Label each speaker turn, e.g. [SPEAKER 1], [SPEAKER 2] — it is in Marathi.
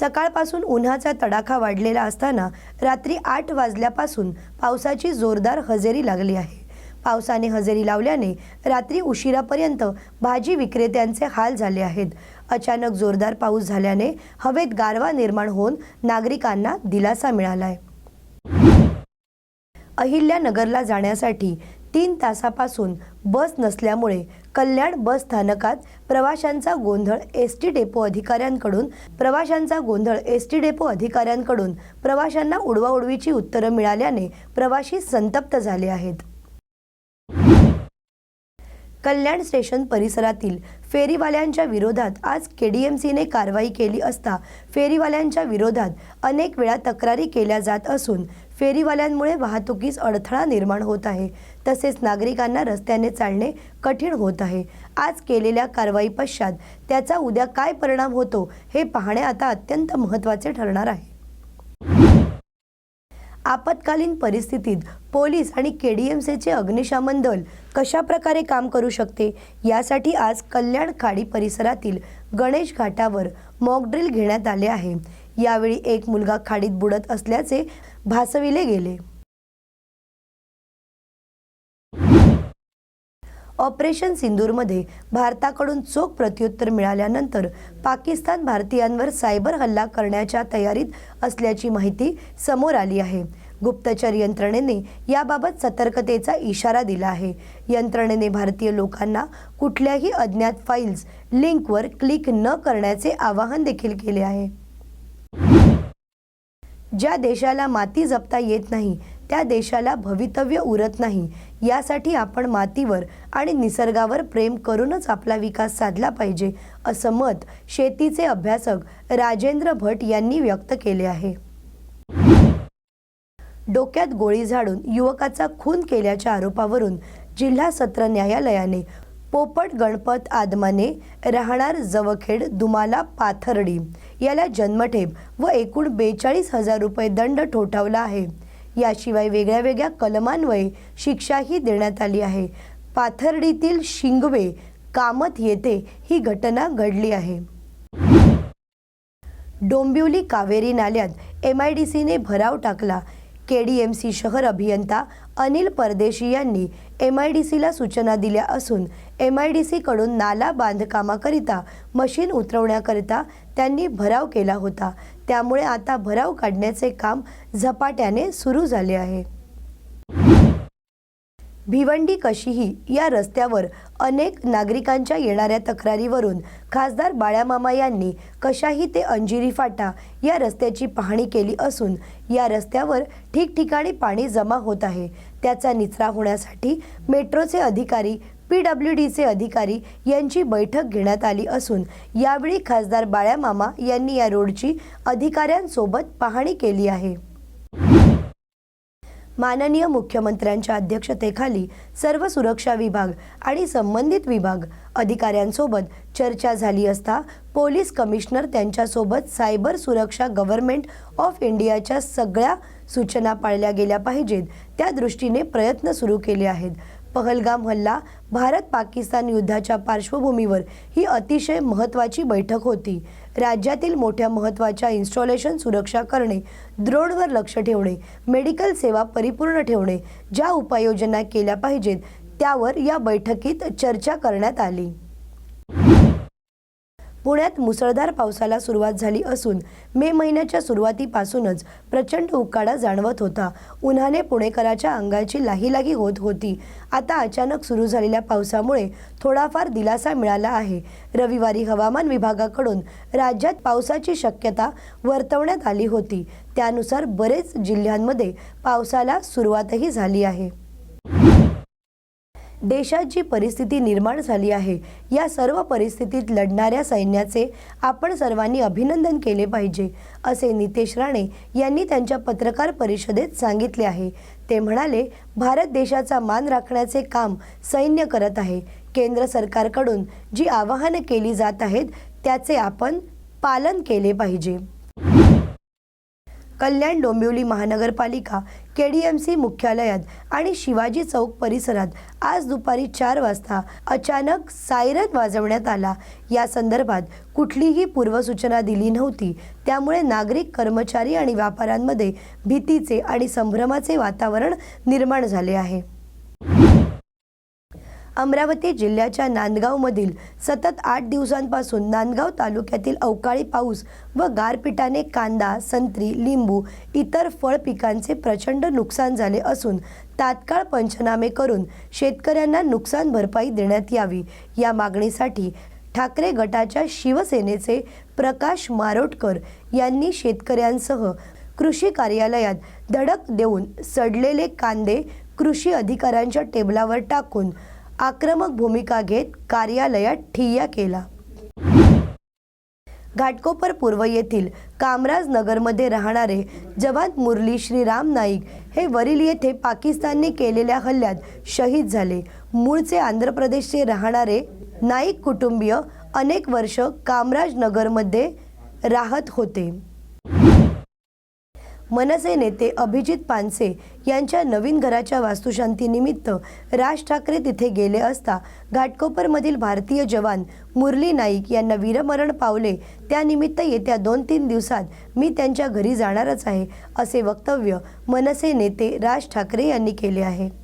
[SPEAKER 1] सकाळपासून उन्हाचा तडाखा वाढलेला असताना रात्री आठ वाजल्यापासून पावसाची जोरदार हजेरी लागली आहे. पावसाने हजेरी लावल्याने रात्री उशिरापर्यंत भाजी विक्रेत्यांचे हाल झाले आहेत. अचानक जोरदार पाऊस झाल्याने हवेत गारवा निर्माण होऊन नागरिकांना दिलासा मिळाला आहे अहिल्यानगरला जाण्यासाठी तीन तासापासून बस नसल्यामुळे कल्याण बस स्थानकात प्रवाशांचा गोंधळ एस टी डेपो अधिकाऱ्यांकडून प्रवाशांचा गोंधळ एस टी डेपो अधिकाऱ्यांकडून प्रवाशांना उडवाउडवीची उत्तरं मिळाल्याने प्रवाशी संतप्त झाले आहेत. कल्याण स्टेशन परिसरातील फेरीवाल्यांच्या विरोधात आज केडीएमसीने कारवाई केली असता फेरीवाल्यांच्या विरोधात अनेक वेळा तक्रारी केल्या जात असून फेरीवाल्यांमुळे वाहतुकीस अडथळा निर्माण होत आहे. तसेच नागरिकांना रस्त्याने चालणे कठीण होत आहे. आज केलेल्या कारवाई पश्चात त्याचा उद्या काय परिणाम होतो हे पाहणे आता अत्यंत महत्त्वाचे ठरणार आहे. आपत्कालीन परिस्थितीत पोलीस आणि के डी एम अग्निशमन दल कशा प्रकारे काम करू शकते? यासाठी आज कल्याण खाडी परिसरातील गणेश घाटावर मॉकड्रिल घेण्यात आले आहे. यावेळी एक मुलगा खाडीत बुडत असल्याचे भासविले गेले. ऑपरेशन सिंदूरमध्ये भारताकडून चोख प्रत्युत्तर मिळाल्यानंतर पाकिस्तान भारतीयांवर सायबर हल्ला करण्याच्या तयारीत असल्याची माहिती समोर आली आहे. गुप्तचर यंत्रणेने याबाबत सतर्कतेचा इशारा दिला आहे. यंत्रणेने भारतीय लोकांना कुठल्याही अज्ञात फाईल्स लिंकवर क्लिक न करण्याचे आवाहन देखील केले आहे. ज्या देशाला माती जपता येत नाही त्या देशाला भवितव्य उरत नाही यासाठी आपण मातीवर आणि निसर्गावर प्रेम करूनच आपला विकास साधला पाहिजे असं मत शेतीचे अभ्यासक राजेंद्र भट यांनी व्यक्त केले आहे. डोक्यात गोळी झाडून युवकाचा खून केल्याच्या आरोपावरून जिल्हा सत्र न्यायालयाने पोपट गणपत आदमाने राहणार जवखेड दुमाला पाथर्डी याला जन्मठेप व एकूण बेचाळीस हजार रुपये दंड ठोठावला आहे. याशिवाय वेगळ्या वेगळ्या कलमान्वये शिक्षाही देण्यात आली आहे. पाथर्डीतील शिंगवे कामत येथे ही घटना घडली आहे. डोंबिवली कावेरी नाल्यात एम आय डी सीने भराव टाकला. के डी एम सी शहर अभियंता अनिल परदेशी यांनी एम आय डी सीला सूचना दिल्या असून एम आय डी सीकडून नाला बांधकामाकरिता मशीन उतरवण्याकरिता त्यांनी भराव केला होता. त्यामुळे आता भराव काढण्याचे काम झपाट्याने सुरू झाले आहे. भिवंडी कशीही या रस्त्यावर अनेक नागरिकांच्या येणाऱ्या तक्रारीवरून खासदार बाळ्यामामा यांनी कशाही ते अंजिरी फाटा या रस्त्याची पाहणी केली असून या रस्त्यावर ठिकठिकाणी पाणी जमा होत आहे. त्याचा निचरा होण्यासाठी मेट्रोचे अधिकारी पी डब्ल्यू डीचे अधिकारी यांची बैठक घेण्यात आली असून यावेळी खासदार बाळ्यामामा यांनी या रोडची अधिकाऱ्यांसोबत पाहणी केली आहे. माननीय मुख्यमंत्र्यांच्या अध्यक्षतेखाली सर्व सुरक्षा विभाग आणि संबंधित विभाग अधिकाऱ्यांसोबत चर्चा झाली असता पोलीस कमिशनर त्यांच्यासोबत सायबर सुरक्षा गव्हर्नमेंट ऑफ इंडियाच्या सगळ्या सूचना पाळल्या गेल्या पाहिजेत. त्या दृष्टीने प्रयत्न सुरू केले आहेत. पहलगाम हल्ला भारत पाकिस्तान युद्धाच्या पार्श्वभूमीवर ही अतिशय महत्त्वाची बैठक होती. राज्यातील मोठ्या महत्त्वाच्या इन्स्टॉलेशन सुरक्षा करणे द्रोणवर लक्ष ठेवणे मेडिकल सेवा परिपूर्ण ठेवणे ज्या उपाययोजना केल्या पाहिजेत त्यावर या बैठकीत चर्चा करण्यात आली. पुण्यात मुसळधार पावसाला सुरुवात झाली असून मे महिन्याच्या सुरुवातीपासूनच प्रचंड उकाडा जाणवत होता. उन्हाने पुणेकराच्या अंगाची लाहीलाही होत होती. आता अचानक सुरू झालेल्या पावसामुळे थोडाफार दिलासा मिळाला आहे. रविवारी हवामान विभागाकडून राज्यात पावसाची शक्यता वर्तवण्यात आली होती. त्यानुसार बरेच जिल्ह्यांमध्ये पावसाला सुरुवातही झाली आहे. देशात जी परिस्थिती निर्माण झाली आहे या सर्व परिस्थितीत लढणाऱ्या सैन्याचे आपण सर्वांनी अभिनंदन केले पाहिजे असे नितेश राणे यांनी त्यांच्या पत्रकार परिषदेत सांगितले आहे. ते म्हणाले भारत देशाचा मान राखण्याचे काम सैन्य करत आहे. केंद्र सरकारकडून जी आवाहनं केली जात आहेत त्याचे आपण पालन केले पाहिजे. कल्याण डोंबिवली महानगरपालिका के डी एम सी मुख्यालयात आणि शिवाजी चौक परिसरात आज दुपारी चार वाजता अचानक सायरन वाजवण्यात आला. या संदर्भात कुठलीही पूर्वसूचना दिली नव्हती. त्यामुळे नागरिक कर्मचारी आणि व्यापाऱ्यांमध्ये भीतीचे आणि संभ्रमाचे वातावरण निर्माण झाले आहे. अमरावती जिल्ह्याच्या नांदगावमधील सतत आठ दिवसांपासून नांदगाव तालुक्यातील अवकाळी पाऊस व गारपिटाने कांदा संत्री लिंबू इतर फळ पिकांचे प्रचंड नुकसान झाले असून तात्काळ पंचनामे करून शेतकऱ्यांना नुकसान भरपाई देण्यात यावी. या मागणीसाठी ठाकरे गटाच्या शिवसेनेचे प्रकाश मारोटकर यांनी शेतकऱ्यांसह कृषी कार्यालयात धडक देऊन सडलेले कांदे कृषी अधिकाऱ्यांच्या टेबलावर टाकून आक्रमक भूमिका घेत कार्यालयात ठिय्या केला. घाटकोपर पूर्व येथील कामराज नगरमध्ये राहणारे जवान मुरली श्रीराम नाईक हे वरील येथे पाकिस्तानने केलेल्या हल्ल्यात शहीद झाले. मूळचे आंध्र प्रदेशचे राहणारे नाईक कुटुंबीय अनेक वर्ष कामराज नगरमध्ये राहत होते. मनसे नेते अभिजित पानसे यांच्या नवीन घराच्या वास्तुशांतीनिमित्त राज ठाकरे तिथे गेले असता घाटकोपरमधील भारतीय जवान मुरली नाईक यांना वीरमरण पावले. त्यानिमित्त येत्या दोन तीन दिवसात मी त्यांच्या घरी जाणारच आहे असे वक्तव्य मनसे नेते राज ठाकरे यांनी केले आहे.